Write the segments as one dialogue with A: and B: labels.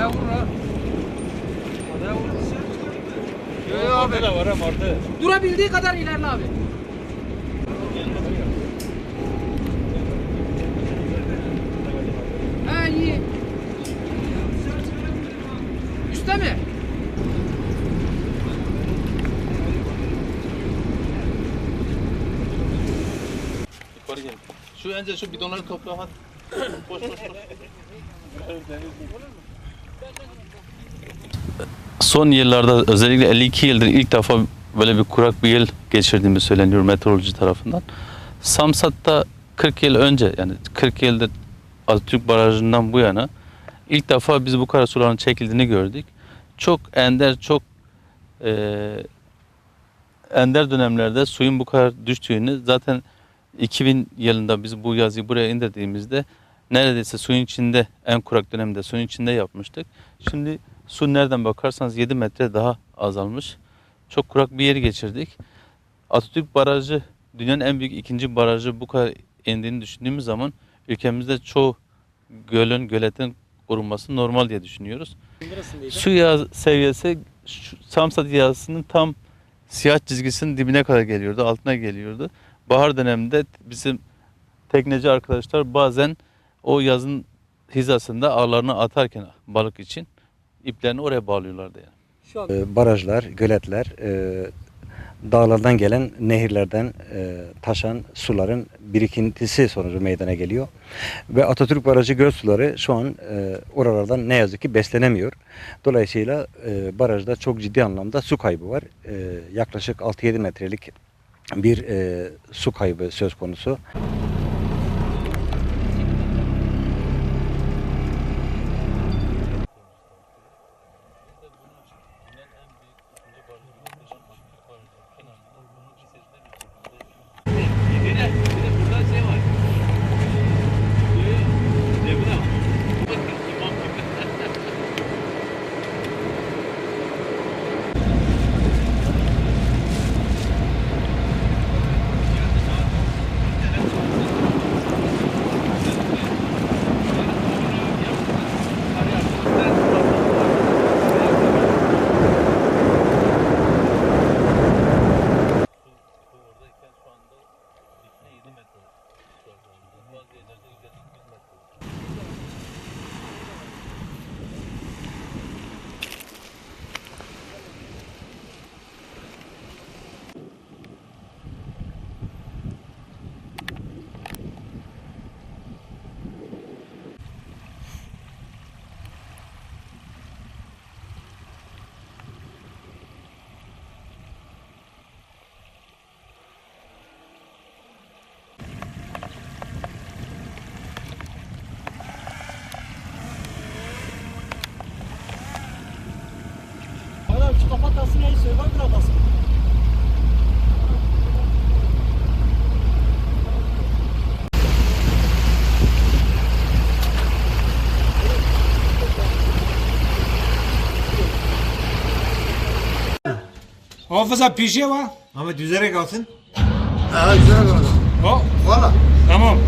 A: Oraya vur ha. Oraya vur. Yok abi.
B: da var ha martı.
A: Durabildiği kadar ilerle abi. Ha iyi. Üste mi?
B: Yukarı gel. Şu önce şu bidonları topla hadi. Boş boş boş. Son yıllarda özellikle 52 yıldır ilk defa böyle bir kurak bir yıl geçirdiğimiz söyleniyor meteoroloji tarafından. Samsat'ta 40 yıl önce yani 40 yıldır Atatürk Barajı'ndan bu yana ilk defa biz bu kadar suların çekildiğini gördük. Çok ender, çok eee ender dönemlerde suyun bu kadar düştüğünü zaten 2000 yılında biz bu yazıyı buraya indirdiğimizde neredeyse suyun içinde en kurak dönemde suyun içinde yapmıştık. Şimdi su nereden bakarsanız 7 metre daha azalmış. Çok kurak bir yeri geçirdik. Atatürk Barajı dünyanın en büyük ikinci barajı bu kadar indiğini düşündüğümüz zaman ülkemizde çoğu gölün, göletin korunması normal diye düşünüyoruz. Su yağ seviyesi Samsat yağısının tam siyah çizgisinin dibine kadar geliyordu, altına geliyordu. Bahar döneminde bizim tekneci arkadaşlar bazen o yazın hizasında ağlarını atarken balık için iplerini oraya bağlıyorlardı yani.
A: Şu an
C: E, barajlar, göletler, e, dağlardan gelen nehirlerden e, taşan suların birikintisi sonucu meydana geliyor. Ve Atatürk Barajı göl suları şu an e, oralardan ne yazık ki beslenemiyor. Dolayısıyla e, barajda çok ciddi anlamda su kaybı var. E, yaklaşık 6-7 metrelik bir e, su kaybı söz konusu.
D: Bir adası.
E: Hafıza bir şey var.
D: Ama düzerek alsın.
F: Ha güzel kaldı.
E: O,
F: Valla.
E: tamam.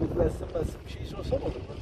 D: Beklensin, bir şey sorsam olur mu?